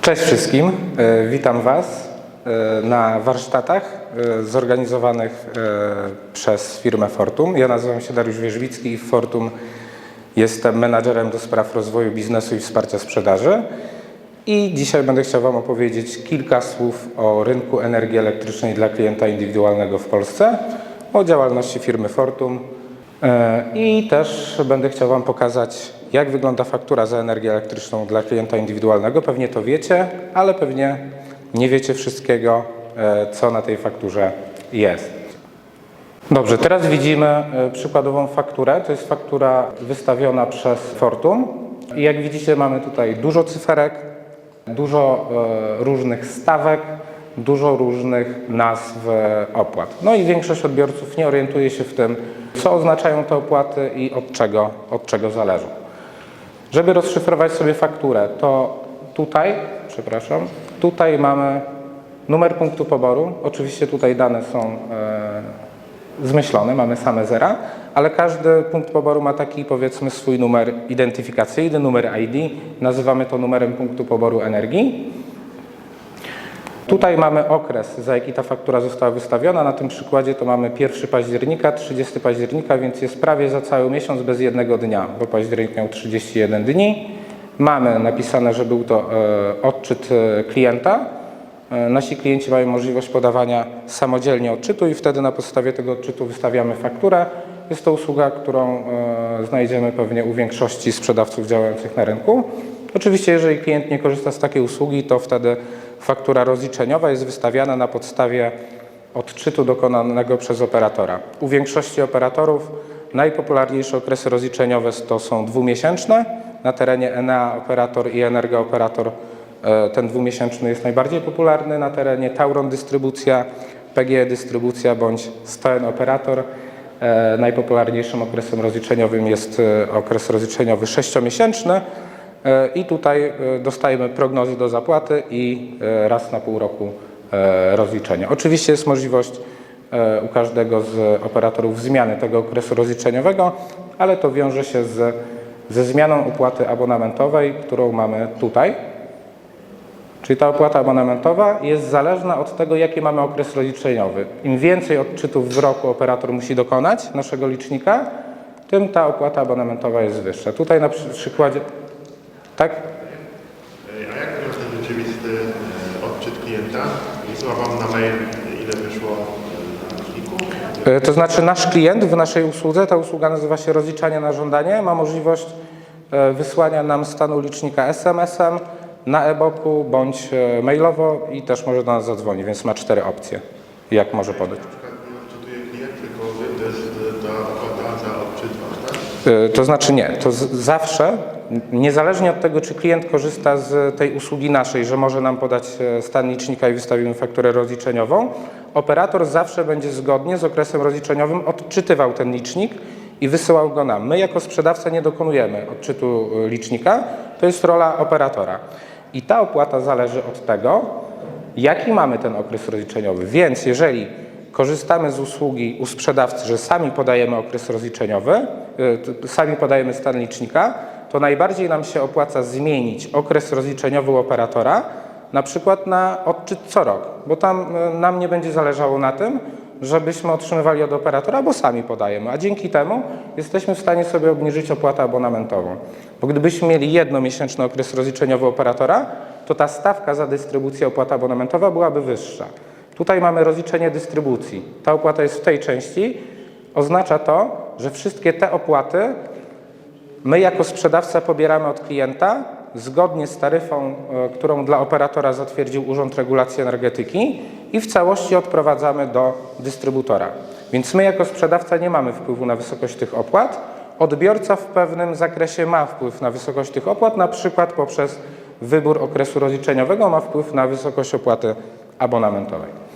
Cześć wszystkim, E, witam Was e, na warsztatach e, zorganizowanych przez firmę Fortum. Ja nazywam się Dariusz Wierzbicki i w Fortum jestem menadżerem do spraw rozwoju biznesu i wsparcia sprzedaży. I dzisiaj będę chciał Wam opowiedzieć kilka słów o rynku energii elektrycznej dla klienta indywidualnego w Polsce, o działalności firmy Fortum i też będę chciał Wam pokazać, jak wygląda faktura za energię elektryczną dla klienta indywidualnego. Pewnie to wiecie, ale pewnie nie wiecie wszystkiego, e, co na tej fakturze jest. Dobrze, teraz widzimy e, przykładową fakturę. To jest faktura wystawiona przez Fortum. I jak widzicie, mamy tutaj dużo cyferek, dużo e, różnych stawek, dużo różnych nazw opłat. No i większość odbiorców nie orientuje się w tym, co oznaczają te opłaty i od czego, od czego zależą. Żeby rozszyfrować sobie fakturę, to tutaj, przepraszam, tutaj mamy numer punktu poboru. Oczywiście tutaj dane są e, zmyślone, mamy same zera, ale każdy punkt poboru ma taki powiedzmy swój numer identyfikacyjny, numer ID. Nazywamy to numerem punktu poboru energii. Tutaj mamy okres, za jaki ta faktura została wystawiona. Na tym przykładzie to mamy 1 października, 30 października, więc jest prawie za cały miesiąc bez jednego dnia, bo październik miał 31 dni. Mamy napisane, że był to e, odczyt e, klienta. E, Nasi klienci mają możliwość podawania samodzielnie odczytu i wtedy na podstawie tego odczytu wystawiamy fakturę. Jest to usługa, którą znajdziemy pewnie u większości sprzedawców działających na rynku. Oczywiście, jeżeli klient nie korzysta z takiej usługi, to wtedy faktura rozliczeniowa jest wystawiana na podstawie odczytu dokonanego przez operatora. U większości operatorów najpopularniejsze okresy rozliczeniowe to są dwumiesięczne. Na terenie Enea operator i Energa operator e, ten dwumiesięczny jest najbardziej popularny. Na terenie Tauron dystrybucja, PGE dystrybucja bądź Stoen operator e, najpopularniejszym okresem rozliczeniowym jest e, okres rozliczeniowy sześciomiesięczny. E, I tutaj e, dostajemy prognozy do zapłaty i e, raz na pół roku rozliczenia. Oczywiście jest możliwość u każdego z operatorów zmiany tego okresu rozliczeniowego, ale to wiąże się z, ze zmianą opłaty abonamentowej, którą mamy tutaj. Czyli ta opłata abonamentowa jest zależna od tego, jaki mamy okres rozliczeniowy. Im więcej odczytów w roku operator musi dokonać naszego licznika, tym ta opłata abonamentowa jest wyższa. Tutaj na przy- przykładzie. Tak? A jak wygląda ten rzeczywisty odczyt klienta? Wysyła Wam na mail, ile wyszło e? E, To znaczy nasz klient w naszej usłudze, ta usługa nazywa się rozliczanie na żądanie, ma możliwość e, wysłania nam stanu licznika SMS-em, na e-boku bądź mailowo i też może do nas zadzwonić, więc ma cztery opcje, jak może podać. To jest To znaczy nie, to zawsze, niezależnie od tego, czy klient korzysta z tej usługi naszej, że może nam podać e, stan licznika i wystawimy fakturę rozliczeniową, operator zawsze będzie zgodnie z okresem rozliczeniowym odczytywał ten licznik i wysyłał go nam. My jako sprzedawca nie dokonujemy odczytu e, licznika, to jest rola operatora. I ta opłata zależy od tego, jaki mamy ten okres rozliczeniowy. Więc jeżeli korzystamy z usługi u sprzedawcy, że sami podajemy okres rozliczeniowy, t- sami podajemy stan licznika, to najbardziej nam się opłaca zmienić okres rozliczeniowy operatora, na przykład na odczyt co rok, bo tam y, nam nie będzie zależało na tym, żebyśmy otrzymywali od operatora, bo sami podajemy, a dzięki temu jesteśmy w stanie sobie obniżyć opłatę abonamentową. Bo gdybyśmy mieli jednomiesięczny okres rozliczeniowy operatora, to ta stawka za dystrybucję opłata abonamentowa byłaby wyższa. Tutaj mamy rozliczenie dystrybucji. Ta opłata jest w tej części. Oznacza to, że wszystkie te opłaty my jako sprzedawca pobieramy od klienta zgodnie z taryfą, e, którą dla operatora zatwierdził Urząd Regulacji Energetyki i w całości odprowadzamy do dystrybutora. Więc my jako sprzedawca nie mamy wpływu na wysokość tych opłat. Odbiorca w pewnym zakresie ma wpływ na wysokość tych opłat, na przykład poprzez wybór okresu rozliczeniowego ma wpływ na wysokość opłaty abonamentowej.